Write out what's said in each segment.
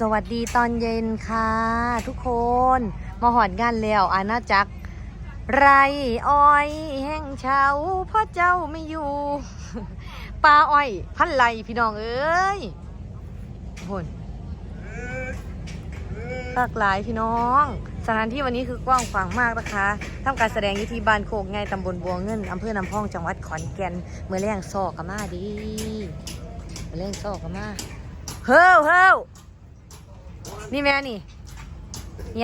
สวัสดีตอนเย็นค่ะ ทุกคนมาหอดงานแล้วอาณาจักรไรอ้อย แห่งเฉาเพราะเจ้าไม่อยู่ปลาอ้อย พันไรพี่น้องเอ้ยโหนหลากหลายพี่น้อง สถานที่วันนี้คือกว้างขวางมากนะคะทำการแสดงอยู่ที่บ้านโคกไงตำบลบัวเงินอำเภอน้ำพองจังหวัดขอนแก่นเมื่อแรงซอกกันมาดีเมื่อแรงซอกกันมาเฮ้วเฮ้ว นี่แม่นี่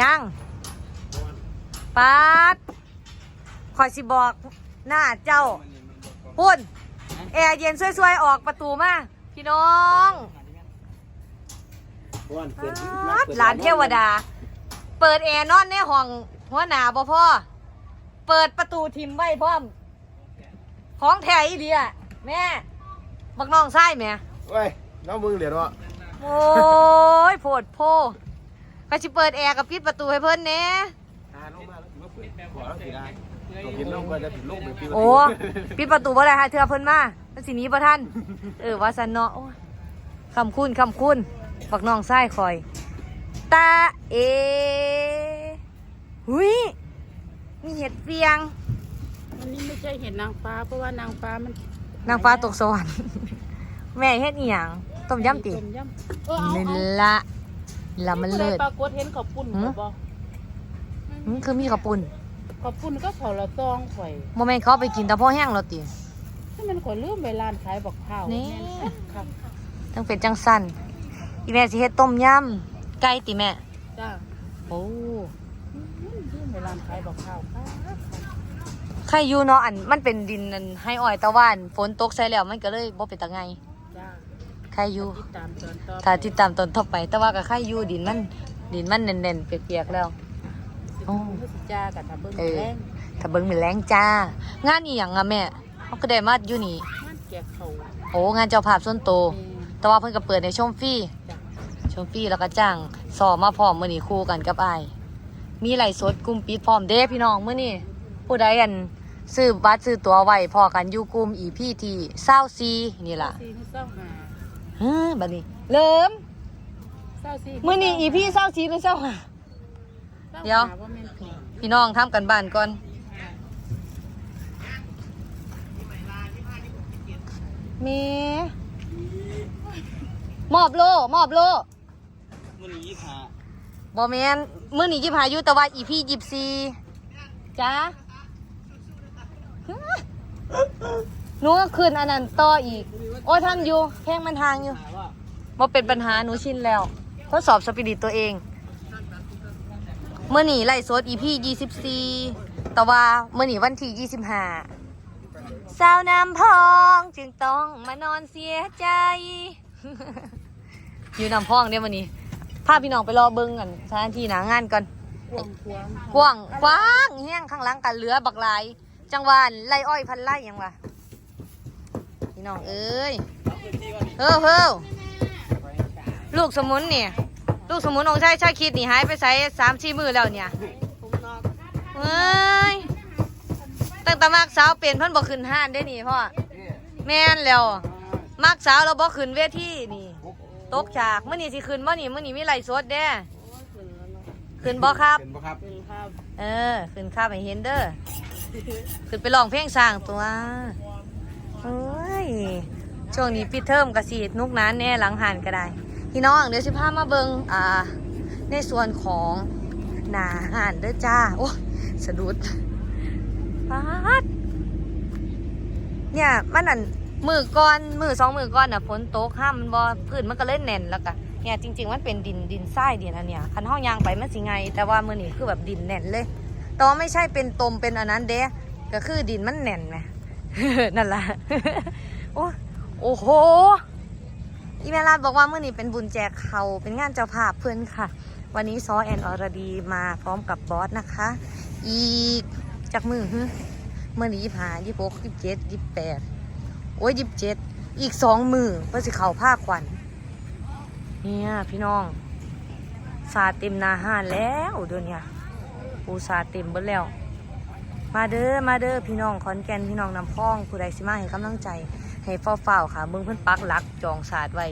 ยังปัดคอยสิบอกหน้าเจ้าพุ่นแอร์เย็นช่วยๆ ออกประตูมา พี่น้องปัดหลานเทวดา เปิดแอร์นอนในห้องหัวหนาบ่พ่อ เปิดประตูทิมไว้พร้อม ของแท้อีเดียแม่ บักน้องไส้แม่เว้ยน้องมึงเหรียญวะ โอ้ยโผดโพไปสิเปิดแอร์กับปิดประตูให้เพิ่นแหน่หาลงมาแล้วถือว่าเปิดขอแล้วสิได้ผมกินลงก็จะถึงลงไปปีโอ้ปิดประตูบ่ได้ค่ะเธอเพิ่นมามันสิหนี้บ่ทันเออว่าซันเนาะโอ้ยคำคุณคำคุณบักน้องไส้คอย ตาเอหุยมีเห็ดเฟียงวันนี้ไม่ใช่เห็นนางฟ้าเพราะว่านางฟ้ามันนางฟ้าตกสวรรค์ แม่เฮ็ดอีหยัง ต้มยำติต้มยำเออเอานี่เอาละละมันเลิศปรากฏเห็นขอบปุ่นหืม บ่อืมคือมีข้าวปุ้นขอบปุ่นก็เขาละซองข่อยโมเมนเขาเอาไปกินแต่พ่อแห้งแล้วติ ถ้ามันข่อยลืมไปร้านขายบักข้าวนี่แม่นครับต้องเป็นจังสันอีแม่สิเฮ็ดต้มยำไก่ติแม่ จ้าโอ้ลืมไปร้านขายบักข้าวค่ะใครอยู่เนาะอันมันเป็นดินอันให้อ้อยตะวันฝนตกใส่แล้วมันก็เลยบ่เป็นตะไงจ้าใค รอยู่ติดตามตอนต่อถ้าติดตามตอนต่อไป แต่ว่าก็ใครอยู่ดินมัน ดินมันแน่นๆเปียกๆแล้วโอ้สิสิจ้ากับถ้าเบิ่งเออ แรงถ้าเบิ่งมีแรงจ้า งานอีหยังอะแม่เขาก็ได้มาอยู่นี่ มันแกะเขาโอ้งานเจ้าภาพส่วนโตวแม่แต่ว่าเพิ่นก็เปิดในชมฟรีจ้าชมฟรีแล้วก็จ้างสอบมาพร้อมมื้อนี้คู่กันกับอ้าย มีไลฟ์สดกลุ่มปิดพร้อมเด้พี่น้องมื้อนี้ผู้ใดอันซื้อบัตรซื้อตั๋วไว้พอกันอยู่กลุ่ม EP ที่24นี่ล่ะสี่เศร้าหา ฮะบัดนี้ เริ่มเศร้าสี่มื้อนี้ EP 24หรือ25เศร้าเดี๋ยวหาว่าแม่นผีพี่น้องทำกันบ้านก่อนมีมอบโลมอบโลมันยี่ห้าบอแมนมื้อนี้ยิบหาอยู่แต่ว่าอีพี่ยิบซีจ้า หนูก็คืนอันนั้นต่ออีก โอ้ยท่านอยู่แข้งมันทางอยู่บ่เป็นปัญหาหนูชินแล้ว ทดสอบสปิริตตัวเอง เมื่อหนีไล่สดอีพี่ยี่สิบสี่แต่ว่าเมื่อหนีวันที่ยี่สิบห้าสาวน้ำพองจึงต้องมานอนเสียใจ อยู่น้ำพองเดี๋ยวันนี้พาพี่น้องไปรอเบิ้งกันสถานที่หนางานก่อนกวางกวางกว้างกว้างเฮี้ยงข้างหลังกันเหลือบักหลาย จังหวานไล่อ้อยพันไล่ยังวะ พี่น้องเอ้ยเฮ้อเฮ้อลูกสมุนเนี่ยลูกสมุนองค์ชายชายคิดนี่หายไปใส่สามสี่มือแล้วเนี่ยเฮ้ยตั้งแต่มากสาวเป็นเพิ่นบอกขึ้นห้านได้นี่พ่อแม่นแล้วมากสาวเราบอกขึ้นเวทีนี่ตกฉากเมื่อนี้สิขึ้นบ่นี่เมื่อนี้มีไล่สดเด้ขึ้นบ่ครับเป็นปะครับเป็นภาพเออ ขึ้นข้าไปเห็นเด้อ ขึ้นไปลองเพลงสร้างตัว โอ้ยช่วงนี้ปิดเทอมกระสีนุกนั้นแน่หลังหันก็ได้ พี่น้องเดี๋ยวสิพามาเบิงอ่าในส่วนของหนาหันเด้อจ้าโอ้สะดุดปาดเนี่ยมันนั่นมือก้อนมือสองมือก้อนน่ะฝนตกห้ามมันบ่พื้นมันก็เล่นแน่นแล้วก็เนี่ยจริง ๆ มันเป็นดินดินทรายดินอันเนี้ยคันห้องยางไปมันสิไง แต่ว่ามือนี้คือแบบดินแน่นเลยแต่ว่าไม่ใช่เป็นตมเป็นอันนั้นเด้ก็คือดินมันแน่นไหม นั่นแหละโอ้โอ้โห อีเมลาดบอกว่าเมื่อนี้เป็นบุญแจกเขาเป็นงานเจ้าภาพเพื่อนค่ะ วันนี้ซอแอนอรดีมาพร้อมกับบอสนะคะ อีกจากมือเมื่อนี้ยี่ห้ายี่หกยี่เจ็ดยี่แปดโอ้ยยี่เจ็ดอีกสองมือเพื่อสิเขาผ้าขวัญเนี่ยพี่น้องสาเต็มนาห้านแล้วเดี๋ยวนี้ปูสาเต็มเบิดแล้ว มาเด้อมาเด้อพี่น้องขอนแก่นพี่น้องนำพ้องผู้ใดสิมาให้กำลังใจ ให้เฝ้าเฝ้าค่ะเมืองเพื่อนปักหลักจองศาสตร์ไว้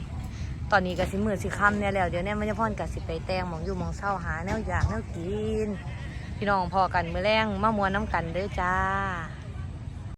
ตอนนี้กะสิมือสิค่ำเนี่ยแล้วเดี๋ยวเนี่ยมันจะพ่อนกับสิไปแตงมองอยู่มองเศร้าหาแนวอยากแนวกิน พี่น้องพอกันมือแรงมามวนน้ำกันเด้อจ้า